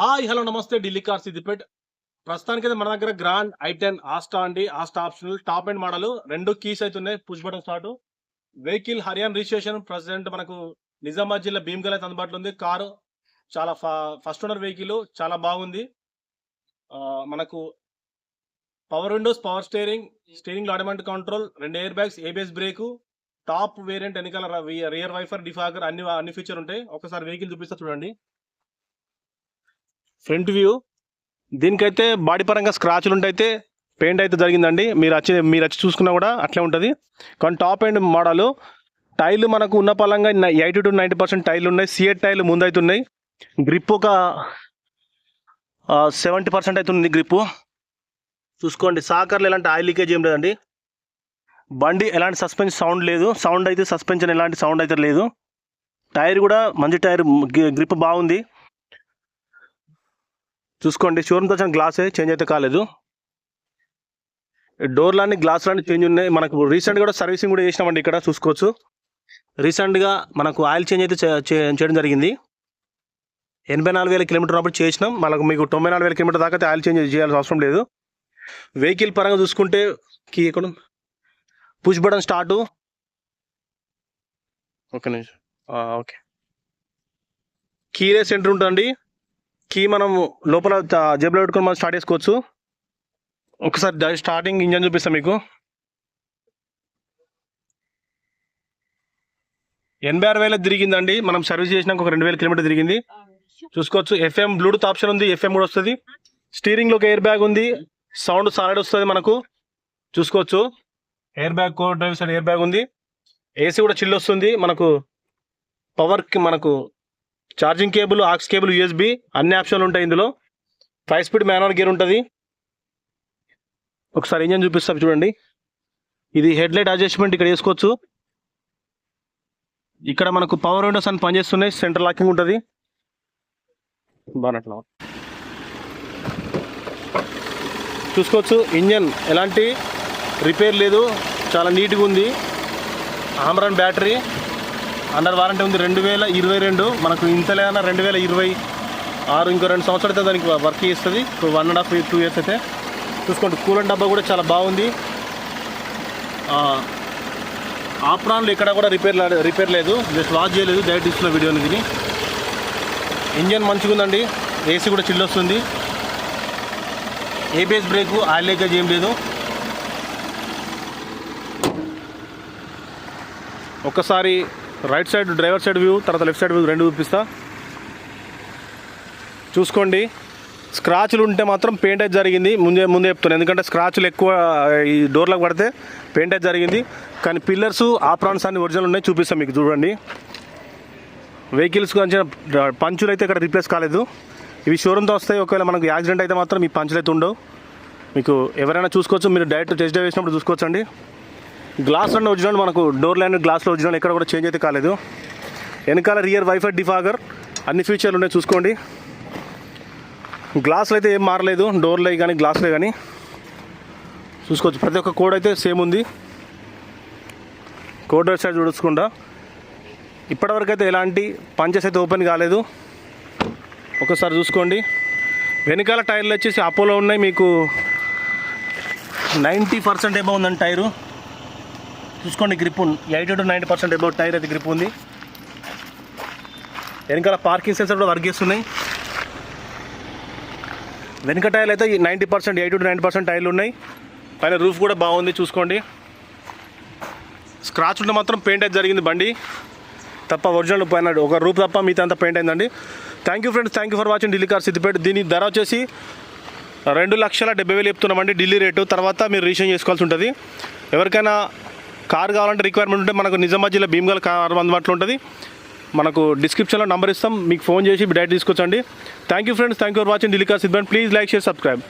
Hi hello నమస్తే Delhi car Siddipet. ప్రస్తుతానికి అయితే మన దగ్గర గ్రాండ్ ఐ టెన్ ఆస్టా అండి. Asta optional top and model రెండు కీస్ అయితే ఉన్నాయి. Push button start vehicle Haryana registration president మనకు నిజామాబాద్ జిల్లా భీమ్గల్ అయితే అందుబాటులో ఉంది. కారు చాలా ఫస్ట్ ఓనర్ వెహికల్ చాలా బాగుంది. మనకు power windows power steering steering automatic control రెండు air bags ABS brake top variant వెనకాల రియర్ వైఫర్ డిఫాగర్ అన్ని అన్ని ఫీచర్ ఉంటాయి. ఒకసారి వెహికల్ చూపిస్తా చూడండి. Front view. దీనికైతే బాడీ పరంగా స్క్రాచ్లు ఉంటే పెయింట్ అయితే జరిగిందండి. మీరు వచ్చి మీరు వచ్చి చూసుకున్నా కూడా అట్లే ఉంటుంది. కానీ టాప్ అండ్ మోడల్. టైర్లు మనకు ఉన్న పరంగా ఎయిటీ టు నైంటీ పర్సెంట్ టైర్లు ఉన్నాయి. సిఎట్ టైర్లు ముందైతే ఉన్నాయి. గ్రిప్ ఒక సెవెంటీ పర్సెంట్ అయితే ఉంది గ్రిప్ చూసుకోండి సాకర్లు ఎలాంటి ఆయిల్ లీకేజ్ ఏం లేదండి. బండి ఎలాంటి సస్పెన్షన్ సౌండ్ లేదు. సౌండ్ అయితే సస్పెన్షన్ ఎలాంటి సౌండ్ అయితే లేదు. టైర్ కూడా మంచి టైర్ గ్రిప్ బాగుంది. చూసుకోండి. షోరూమ్తో వచ్చిన గ్లాసే చేంజ్ అయితే కాలేదు. డోర్లన్నీ గ్లాసులన్నీ చేంజ్ ఉన్నాయి. మనకు రీసెంట్గా కూడా సర్వీసింగ్ కూడా చేసినామండి ఇక్కడ చూసుకోవచ్చు. రీసెంట్గా మనకు ఆయిల్ చేంజ్ అయితే చే- చేయడం జరిగింది. ఎనభై నాలుగు వేల కిలోమీటర్ ఉన్నప్పుడు చేసినాం. మనకు మీకు తొంభై నాలుగు వేల కిలోమీటర్ దాకా ఆయిల్ చేంజ్ చేయాల్సిన అవసరం లేదు. వెహికల్ పరంగా చూసుకుంటే కీ ఎక్కడ పుష్ బటన్ స్టార్టు. ఓకే నిమిషం. ఓకే. కీరే సెంటర్ ఉంటుందండి. కీ మనం లోపల జేబులో పెట్టుకొని మనం స్టార్ట్ చేసుకోవచ్చు. ఒకసారి స్టార్టింగ్ ఇంజన్ చూపిస్తాం మీకు. ఎనభై ఆరు వేల తిరిగిందండి. మనం సర్వీస్ చేసినాక ఒక రెండు వేల కిలోమీటర్ తిరిగింది. చూసుకోవచ్చు. ఎఫ్ఎం బ్లూటూత్ ఆప్షన్ ఉంది. ఎఫ్ఎం కూడా వస్తుంది. స్టీరింగ్లో ఒక ఎయిర్ బ్యాగ్ ఉంది. సౌండ్ సాలడ్ వస్తుంది మనకు. చూసుకోవచ్చు. Air bag co drive side air bag ఉంది. ఏసీ కూడా చిల్లు వస్తుంది. మనకు పవర్కి మనకు charging cable aux cable USB అన్ని ఆప్షన్లు ఉంటాయి ఇందులో. ఫైవ్ స్పీడ్ మాన్యువల్ గేర్ ఉంటుంది. ఒకసారి ఇంజన్ చూపిస్తాం చూడండి. ఇది హెడ్ లైట్ అడ్జస్ట్మెంట్ ఇక్కడ వేసుకోవచ్చు ఇక్కడ మనకు పవర్ విండోస్ అని పనిచేస్తున్నాయి సెంటర్ లాకింగ్ ఉంటుంది. బాగా చూసుకోవచ్చు ఇంజన్ ఎలాంటి రిపేర్ లేదు. చాలా నీట్గా ఉంది. ఆమ్రాన్ బ్యాటరీ అండర్ వారంటీ ఉంది రెండు వేల ఇరవై రెండు. మనకు ఇంతలేనా రెండు వేల ఇరవై ఆరు ఇంకో రెండు సంవత్సరాలు అయితే దానికి వర్క్ చేస్తుంది. ఇప్పుడు one and half two years అయితే. చూసుకోండి కూలర్ డబ్బా కూడా చాలా బాగుంది. ఆప్రాన్లు ఇక్కడ కూడా రిపేర్ రిపేర్ లేదు. జస్ట్ వాచ్ చేయలేదు డైరెక్ట్ ఇస్తున్న వీడియోని తిని ఇంజన్ మంచిగా ఉందండి. ఏసీ కూడా చిల్లు వస్తుంది. ఏబిఎస్ బ్రేక్ ఆయిల్ లీకేజ్ ఏం లేదు. ఒక్కసారి right side driver side view తర్వాత లెఫ్ట్ సైడ్ వ్యూ రెండు చూపిస్తా. చూసుకోండి. స్క్రాచ్లు ఉంటే మాత్రం పెయింట్ అయితే జరిగింది. ముందే ముందే చెప్తున్నాను ఎందుకంటే స్క్రాచ్లు ఎక్కువ ఈ డోర్లకు పడితే పెయింట్ అయితే జరిగింది. కానీ పిల్లర్స్ ఆప్రాన్స్ అన్ని ఒరిజినల్ ఉన్నాయి. చూపిస్తాం మీకు చూడండి. వెహికల్స్ కొంచెం పంచులు అయితే ఇక్కడ రిప్లేస్ కాలేదు. ఇవి షోరూమ్తో వస్తాయి. ఒకవేళ మనకు యాక్సిడెంట్ అయితే మాత్రం ఈ పంచులు అయితే ఉండవు. మీకు ఎవరైనా చూసుకోవచ్చు. మీరు డైరెక్ట్ టెస్ట్ డ్రైవ్ వేసినప్పుడు చూసుకోవచ్చండి. గ్లాస్ అన్న ఒరిజినల్ మనకు డోర్ లైన్ గ్లాస్లో ఒరిజినల్ ఎక్కడ కూడా చేంజ్ అయితే కాలేదు. వెనకాల రియర్ వైఫై డిఫాగర్ అన్ని ఫీచర్లు ఉన్నాయి చూసుకోండి. గ్లాసులు అయితే ఏం మారలేదు డోర్లే కానీ గ్లాసులే కానీ చూసుకోవచ్చు ప్రతి ఒక్క కోడ్ అయితే సేమ్ ఉంది. కోడ్ సైడ్ చూడకుండా ఇప్పటివరకు అయితే ఎలాంటి పంచెస్ అయితే ఓపెన్ కాలేదు. ఒకసారి చూసుకోండి. వెనకాల టైర్లు వచ్చేసి అపోలో ఉన్నాయి మీకు నైంటీ పర్సెంట్ ఏమో ఉందండి టైరు. చూసుకోండి grip eighty to ninety percent about tyre అయితే గ్రిప్ ఉంది. వెనకాల పార్కింగ్ సెన్సర్ కూడా వర్క్ చేస్తున్నాయి. వెనుక టైర్లు అయితే ninety percent eighty to ninety percent టైర్లు ఉన్నాయి. పైన రూఫ్ కూడా బాగుంది చూసుకోండి. స్క్రాచ్ ఉంటే మాత్రం పెయింట్ అయితే జరిగింది బండి. తప్ప ఒరిజినల్ పైన ఒక రూప్ తప్ప మిగతా అంతా పెయింట్ అయిందండి. Thank you friends thank you for watching Delhi car Siddipet దీని ధర వచ్చేసి రెండు లక్షల డెబ్బై వేలు చెప్తున్నామండి ఢిల్లీ రేటు తర్వాత మీరు రిజిస్ట్రేషన్ చేసుకోవాల్సి ఉంటుంది. ఎవరికైనా కార్ కావాలంటే రిక్వైర్మెంట్ ఉంటే మనకు నిజామాబాద్ జిల్లా భీమగల్ కార్ అందుబాటులో ఉంటుంది. మనకు డిస్క్రిప్షన్లో నంబర్ ఇస్తాం. మీకు ఫోన్ చేసి direct తీసుకొచ్చండి. Thank you friends thank you for watching Delhi సిద్ధాన్ please like share subscribe